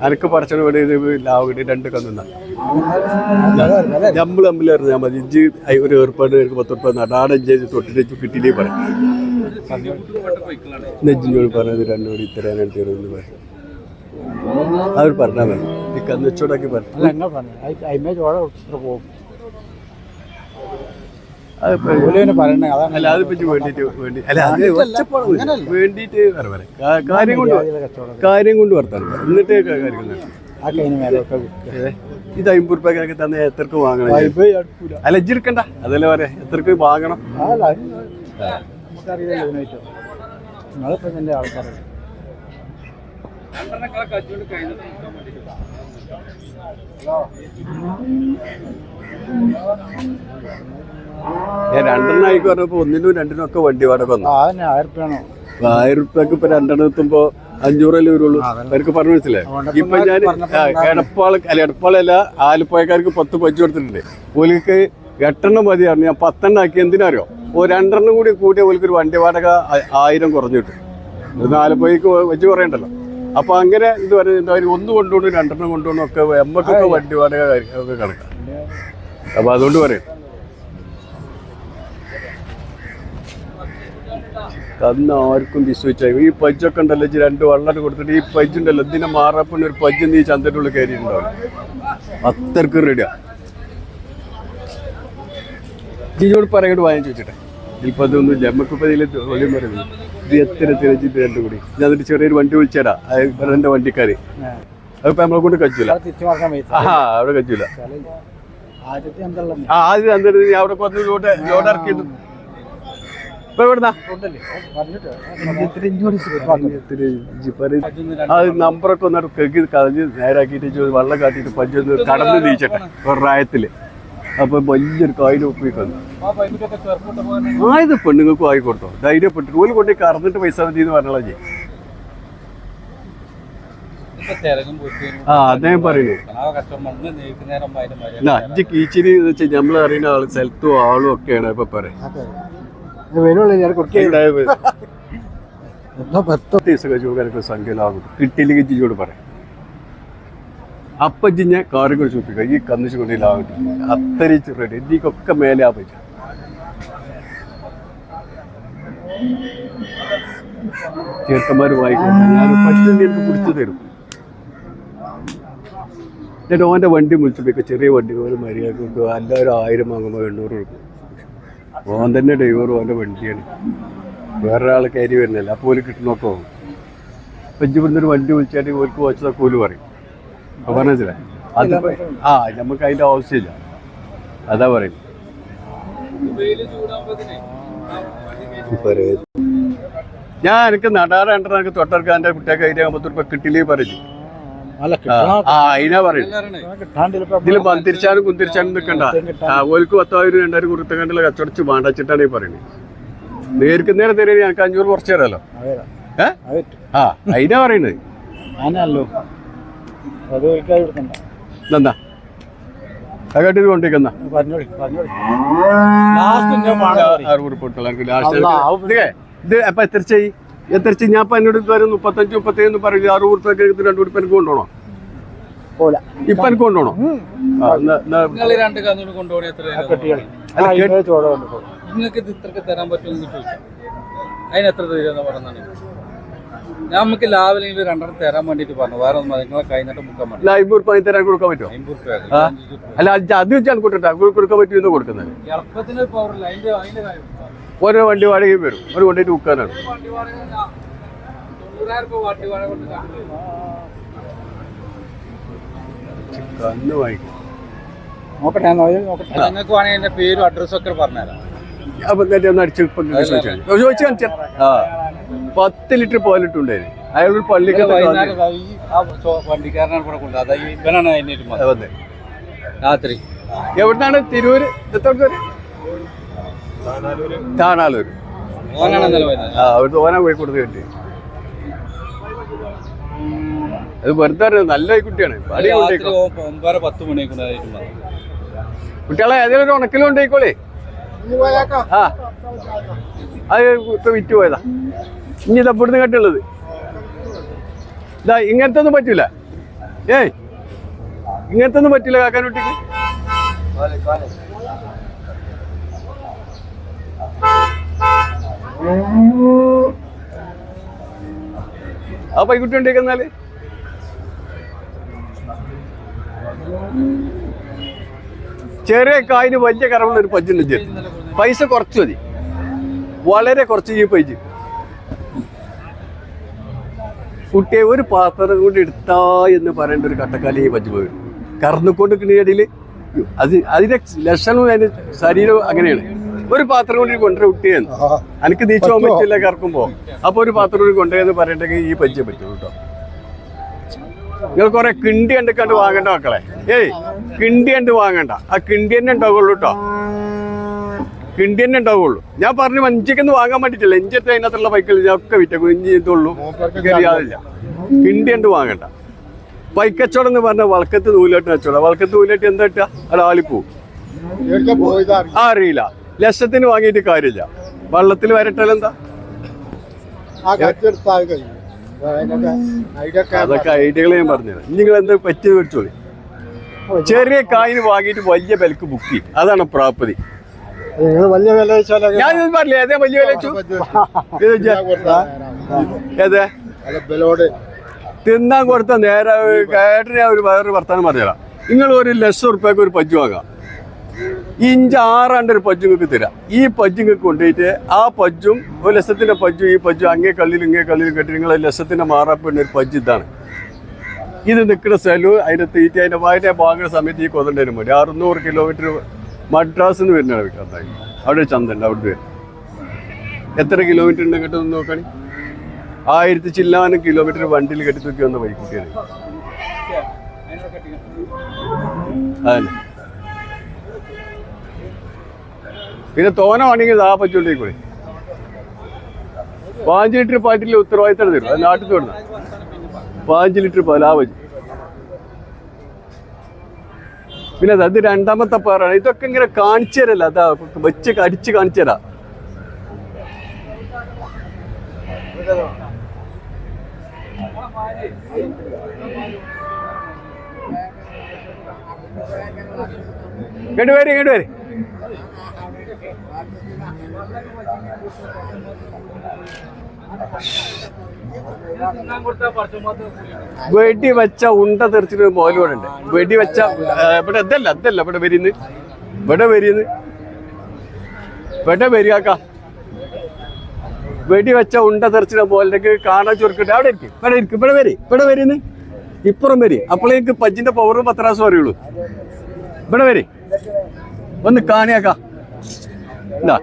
അനക്ക് പറച്ചു ലാവകിട്ട് രണ്ട് കന്നുന്ന നമ്മൾ തമ്മിൽ അറിഞ്ഞാൽ മതി. ഇഞ്ചി ഒരു ഏർപ്പാട് എനിക്ക് പത്ത് ഉറുപ്പ നടാടെ ഇഞ്ചി തൊട്ടിട്ട് കിട്ടിയില്ലേ പറയും നെഞ്ചിനോട് പറഞ്ഞത് രണ്ടുപേരും ഇത്രയാണ് എടുത്തിരുന്നു പറയും അവർ പറഞ്ഞാൽ മതി. ഈ കന്നുച്ചോടാക്കി പറഞ്ഞു പോകും അതിപ്പോ ഓൽ പറയണേ അതാണ് അല്ല അതിപ്പോ വേണ്ടിട്ട് വേണ്ടി അല്ല അത് ഒച്ചപ്പാട് വേണ്ടിട്ട് പറയാം. കാര്യം കൊണ്ട് കാര്യം കൊണ്ട് വർത്താനം പറ. എന്നിട്ടേ ഏ? ഇത് അമ്പത് റുപ്യക്ക് തന്നെ എത്രക്ക് വാങ്ങണം അല്ല ഇജ്ജിരിക്കണ്ട അതല്ലേ പറയാ. എത്രക്ക് വാങ്ങണം? അല്ല ഞാൻ രണ്ടെണ്ണം ആയി പറഞ്ഞപ്പോ ഒന്നിനും രണ്ടിനും ഒക്കെ വണ്ടി വാടക വന്നു. ആയിരം റുപ്യക്ക് ഇപ്പൊ രണ്ടെണ്ണം എത്തുമ്പോ അഞ്ഞൂറല്ലേ വരുള്ളൂ? അവർക്ക് പറഞ്ഞു വെച്ചില്ലേ ഇപ്പൊ ഞാൻ എടപ്പാൾ അല്ല എടപ്പാളല്ല ആലപ്പുഴക്കാർക്ക് പത്ത് പച്ചു കൊടുത്തിട്ടുണ്ട്. ഓലിക്ക് എട്ടെണ്ണം മതിയായിരുന്നു ഞാൻ പത്തെണ്ണം ആക്കി എന്തിനറിയോ? ഓ രണ്ടെണ്ണം കൂടി കൂട്ടിയ ഓലിക്ക് ഒരു വണ്ടി വാടക ആയിരം കുറഞ്ഞു കിട്ടും. ഇത് ആലപ്പുഴക്ക് വെച്ച് കുറയണ്ടല്ലോ അപ്പൊ അങ്ങനെ ഇത് പറയുന്നത് അവർ ഒന്ന് കൊണ്ടുപോകണം രണ്ടെണ്ണം കൊണ്ടുപോകണം ഒക്കെ എമ്മക്കൊക്കെ വണ്ടി വാടക കാര്യം- ഒക്കെ കണക്കാം. അപ്പൊ അതുകൊണ്ട് പറയും. അന്ന് ആർക്കും വിശ്വസിച്ചായി ഈ പജ്ജൊക്കെ ഉണ്ടല്ലോ ഇജ്ജ് രണ്ട് വള്ളം കൊടുത്തിട്ട് ഈ പജ്ജുണ്ടല്ലോ ഇതിനെ മാറപ്പിന് ഒരു പജ്ജ് നീ ചന്തന്റെ കയറി കയറിയിട്ടുണ്ടാവും. അത്രയ്ക്ക് റെഡിയാ ജിജോട് പറയോട് വാങ്ങി ചോദിച്ചിട്ടെ. ഇപ്പൊ അതൊന്നും നമുക്കിപ്പോ ഇതിൽ പറയുന്നത് ഇത് എത്ര തിരച്ചിട്ട് രണ്ടും കൂടി. ഞാൻ എന്നിട്ട് ചെറിയൊരു വണ്ടി വിളിച്ചേരാ എന്റെ വണ്ടിക്കാര്. അതിപ്പോ നമ്മളെ കൊണ്ട് പൈസ ആ അവിടെ ആ ആദ്യം അവിടെ കുറച്ച് ലോഡ് ലോഡ് ഇറക്കിയിട്ട് ഇപ്പൊ എവിടുന്നാ? അത് നമ്പറൊക്കെ ഒന്ന് കെക്കി കളഞ്ഞ് നേരാക്കിയിട്ട് വെള്ളം കാട്ടിട്ട് പഞ്ചൊന്ന് കടന്ന് നീച്ചട്ടെ. പ്രായത്തിൽ. അപ്പൊ വലിയൊരു കായിന് ചേർപ്പിട്ട് പോകാൻ ആയത് പെണ്ണുങ്ങൾക്ക് ആയി കൊടുത്തോ. ധൈര്യപ്പെട്ടിട്ട് ഓൽ കൊണ്ടേ കറന്നിട്ട് പൈസ മതി എന്ന് ചെയ്യും പോയിട്ട് ആ അദ്ദേഹം പറയുന്നു ഇച്ചിരി അറിയുന്ന ആൾ സ്ഥലത്തും ആളും ഒക്കെയാണ് ഇപ്പൊ പറയാം വരുള്ളൂ ഞാൻ കൊടുക്കുക എന്നാ പത്ത് ദിവസം കഴിച്ചു സംഖ്യയിലാകും. കിട്ടിയില്ലെങ്കിൽ ജിജിയോട് പറയാം അപ്പം ഞാൻ കാറും കൂടി ചൂപ്പിക്കുക ഈ കന്നിച്ച് കൊണ്ടിലാകട്ടെ അത്തരിച്ച് റെഡി എനിക്കൊക്കെ മേലെ ആ പറ്റ ചേർക്കന്മാർ വായിക്കോട്ടെ ഞാൻ പറ്റുന്ന എനിക്ക് പിടിച്ചു തരും. എന്നിട്ട് ഓന്റെ വണ്ടി വിളിച്ചപ്പോൾ ചെറിയ വണ്ടി ഒരു മര്യാദ കൊണ്ട് എല്ലാവരും ആയിരം വാങ്ങുമ്പോൾ എണ്ണൂറ് കൊടുക്കും. ഓൻ തന്നെ ഡ്രൈവറും ഓന്റെ വണ്ടിയാണ്. വേറൊരാൾ കയറി വരുന്നില്ല. അപ്പോൾ ഓൽ കിട്ടുന്നൊക്കെ പോകും അപ്പം ഇഞ്ചി ഇവിടുന്ന് ഒരു വണ്ടി വിളിച്ചാൽ ഓർക്ക് വച്ചതൊക്കെ ഓൽ പറയും. അപ്പോൾ പറഞ്ഞില്ല അത് ആ നമുക്ക് അതിന്റെ ആവശ്യമില്ല. അതാ പറയും. ഞാൻ എനിക്ക് നടാറ് രണ്ടെണ്ണം എനിക്ക് തൊട്ടർക്ക് എന്റെ കുട്ടിയൊക്കെ അതിന്റെ ആകുമ്പോൾ കിട്ടില്ലേ പറഞ്ഞു അതിനാ ഇതിൽ മന്തിരിച്ചാലും കുന്തിരിച്ചാലും നിൽക്കണ്ട ഓൽക്ക് പത്തായിരം രണ്ടായിരം കുറുത്തക്കണ്ടുള്ള കച്ചവടച്ച് വേണ്ടച്ചിട്ടാണ് ഈ പറയുന്നത് നേർക്ക് നേരെ തരുന്നത് ഞങ്ങൾക്ക് അഞ്ഞൂറ് കുറച്ച് തരാലോ? ആ അതിനാ പറയുന്നത് എന്താ ഇത് കൊണ്ടിരിക്കുന്ന അപ്പൊ എത്ര എത്ര ഞാൻ ഇപ്പൊ എന്നോട് വരും മുപ്പത്തഞ്ച് മുപ്പത്തേന്ന് പറയും അറുപത് റുപ്യൊക്കെ എടുത്ത് രണ്ടു റുപ്യ എനിക്ക് കൊണ്ടുപോകണോ ഇപ്പൊ എനിക്ക് കൊണ്ടുപോകണോ? നിങ്ങൾക്ക് ഇത് ഇത്രക്ക് തരാൻ പറ്റുമെന്ന് ചോദിച്ചു അതിനെത്ര എത്ര തരുമെന്ന് പറഞ്ഞാണ് നമുക്ക് ലാവിലെങ്കിലും രണ്ടെണ്ണം തരാൻ വേണ്ടിട്ട് പറഞ്ഞു. വേറെ ഒന്നും. നിങ്ങളെ കഴിഞ്ഞിട്ട് മുക്കാൻ പറ്റും അല്ല അമ്പത് റുപ്യ തരാൻ കൊടുക്കാൻ പറ്റുമോ? അമ്പത് റുപ്യ അല്ല അത് വെച്ചാൽ വെച്ചാണ് കൊടുക്കട്ടെ. കൊടുക്കാൻ പറ്റുമെന്ന് കൊടുക്കുന്നത്? ഇറക്കത്തിന് പവറില്ല അതിന്റെ അതിന്റെ കാര്യം ഓരോ വണ്ടി വാടകയും വരും. ഒരു കൊണ്ടിട്ട് വിൽക്കാനാണ് നോക്കട്ടെ ഞാൻ നോക്കി നോക്കട്ടെ. നിങ്ങൾക്ക് വേണമെങ്കിൽ എന്റെ പേരും അഡ്രസ്സും ഒക്കെ പറഞ്ഞുതരാം. അപ്പൊ അടിച്ച് ചോദിച്ചു കാണിച്ചാ. ആ. പത്ത് ലിറ്റർ പോലിട്ടുണ്ടായിരുന്നു അയാളൊരു പള്ളിക്ക് വൈകുന്നേരം ഈ ആ വണ്ടിക്കാരനാണ് ഇവിടെ കൊണ്ടു അതാ ഈ ഇവനാണ് അതിനൊരു മതി. വന്നേ രാത്രി. എവിടുന്നാണ്? തിരൂര്? താണാലൂർ ആ അവിടുത്തെ ഓന പോയി കൊടുത്ത് കിട്ടി. അത് വെറുതെ നല്ല കുട്ടിയാണ്. ഒമ്പതര പത്ത് കുട്ടികളെ ഏതെങ്കിലും ഒരു ഉണക്കിലും കൊണ്ടേക്കോളേ ആ. അത് ഇപ്പൊ വിറ്റ് പോയതാ. ഇനി ഇതാ ഇവിടുന്ന് കെട്ടുള്ളത് ഇതാ ഇങ്ങനത്തെ ഒന്നും പറ്റൂല. ഏയ് ഇങ്ങനത്തെ ഒന്നും പറ്റില്ല കാക്കാൻ കുട്ടിക്ക്. ആ പൈക്കുട്ടി ഉണ്ടേക്ക് എന്നാൽ ചെറിയ കായിന് വലിയ കറവുള്ള ഒരു പജ്ജുണ്ട്. പൈസ കുറച്ച് മതി. വളരെ കുറച്ച് ഈ പൈജ് കുട്ടിയെ ഒരു പാത്രം കൊണ്ട് എടുത്താ എന്ന് പറയേണ്ട ഒരു കട്ടക്കാലി പജ്ജ് പോയി കറന്നുകൊണ്ട് കിണിയടിയിൽ അത് അതിന്റെ ലക്ഷണവും അതിന്റെ ശരീരവും അങ്ങനെയാണ്. ഒരു പാത്രം കൊണ്ട് കൊണ്ടുവരെ കുട്ടിയെന്ന് എനിക്ക് നീച്ചു പോകാൻ പറ്റില്ല കറക്കുമ്പോ. അപ്പൊ ഒരു പാത്രം കൊണ്ട് കൊണ്ടുപോയെന്ന് പറയണ്ടെങ്കിൽ ഈ പജ്ജെ പറ്റുള്ളൂ കേട്ടോ നിങ്ങൾ കുറെ കിണ്ടി കണ്ട് കണ്ട് വാങ്ങണ്ട മക്കളെ. ഏയ് കിണ്ടി കണ്ട് വാങ്ങണ്ട. ആ കിണ്ടി തന്നെ ഉണ്ടാവുള്ളൂ കേട്ടോ കിണ്ടി തന്നെ ഉണ്ടാവുള്ളൂ. ഞാൻ പറഞ്ഞു മഞ്ചിക്കൊന്നും വാങ്ങാൻ വേണ്ടിയിട്ടില്ല. ഇഞ്ചത്തെ അതിനകത്തുള്ള ബൈക്കിൽ ഞാൻ ഒക്കെ വിറ്റ ഇഞ്ചി ഇതുള്ളൂ കയറിയാതില്ല കിണ്ടി കണ്ട് വാങ്ങണ്ട. പൈക്കച്ചവടം എന്ന് പറഞ്ഞാൽ വളക്കത്ത് നൂലാട്ട് കച്ചവടം. വളക്കത്ത് നൂലാട്ട് എന്താ ഇട്ടാ അവിടെ ആലിപ്പൂ. ആ അറിയില്ല. ലക്ഷത്തിന് വാങ്ങിയിട്ട് കാര്യമില്ല. വള്ളത്തിൽ വരട്ടാലെന്താ അതൊക്കെ ഐഡിയകൾ ഞാൻ പറഞ്ഞത് നിങ്ങൾ എന്താ പറ്റിയത് വെച്ചോളി ചെറിയ കായിന് വാങ്ങിയിട്ട് വലിയ വിലക്ക് ബുക്ക് ചെയ്യും. അതാണ് പ്രാപ്തി. നിങ്ങൾ വലിയ വില വെച്ചാലൊക്കെ ഞാൻ ഇത് പറഞ്ഞില്ലേ. അതേ വലിയ വില വെച്ചു? ഇത് വെച്ചാ? ഏതേ? ബലോട് തിന്നാൻ കൊടുത്ത നേരെ കേട്ടിനെ ഒരു വേറൊരു വർത്താനം പറഞ്ഞുതരാം. നിങ്ങൾ ഒരു ലക്ഷം ഉറുപ്പ്യക്ക് ഒരു പജ്ജു വാങ്ങാം. ഇഞ്ച് ആറാണ്ട് ഒരു പജ്ജ് നിങ്ങൾക്ക് തരാം. ഈ പജ്ജ് നിങ്ങൾക്ക് കൊണ്ടുപോയിട്ട് ആ പജ്ജും ഒരു ലക്ഷത്തിന്റെ പജ്ജും ഈ പജ്ജും അങ്ങേ കള്ളിലും ഇങ്ങേ കള്ളിലും കെട്ടി നിങ്ങൾ ലക്ഷത്തിന്റെ മാറാപ്പിടുന്ന ഒരു പജ്ജ് ഇതാണ്. ഇത് നിൽക്കുന്ന സ്ഥലവും അതിന്റെ തീറ്റ അതിന്റെ വായന വാങ്ങുന്ന സമയത്ത് ഈ കൊതണ്ടേനും മതി അറുന്നൂറ് കിലോമീറ്റർ മദ്രാസ് നിന്ന് വരുന്ന വിൽക്കാൻ അവിടെ ചന്ത ചന്തണ്ട് അവിടെ വരും എത്ര കിലോമീറ്റർ ഉണ്ട് കേട്ടോ ഒന്ന് നോക്കണേ ആയിരത്തി ചില്ലാനും കിലോമീറ്റർ വണ്ടിയിൽ കെട്ടി തൂക്കി വന്ന വൈക്കുട്ടിയാണ് അതന്നെ പിന്നെ തോന വേണമെങ്കിൽ ആ കൂടെ. പാഞ്ച് ലിറ്റർ പാറ്റിലെ ഉത്തരവാദിത്തം തരും അത് നാട്ടിൽ തോന്നുന്നു പാഞ്ച് ലിറ്റർ പാൽ ആ പറ്റും പിന്നെ അത് രണ്ടാമത്തെ പാറാണ്. ഇതൊക്കെ ഇങ്ങനെ കാണിച്ചു തരല്ല. അതാ വെച്ച് അടിച്ച് കാണിച്ചു തരാം. ഇങ്ങോട്ട് വരെ ഇങ്ങോട്ട് വരെ. വെടി വെച്ച ഉണ്ട തെറിച്ചിട്ട് മോലോടെ ഉണ്ട്. വെടി വെച്ച ഇവിടെ ഇതല്ല ഇതല്ല ഇവിടെ വരിന്ന്. ഇവിടെ വരിന്ന്. ഇവിടെ വരിക വെടി വെച്ച ഉണ്ട തെറിച്ചിട്ട് മോലിലേക്ക് കാണാൻ ചുരുക്കിട്ട് അവിടെ ഇരിക്കും ഇവിടെ ഇരിക്കും ഇവിടെ വരി ഇവിടെ വരിന്ന്. ഇപ്പുറം വരി അപ്പോഴേക്ക് പജ്ജിന്റെ പവറും പത്രാസും അറിയുള്ളൂ. ഇവിടെ വരി. ഒന്ന് കാണിയാക്കാ. എന്താ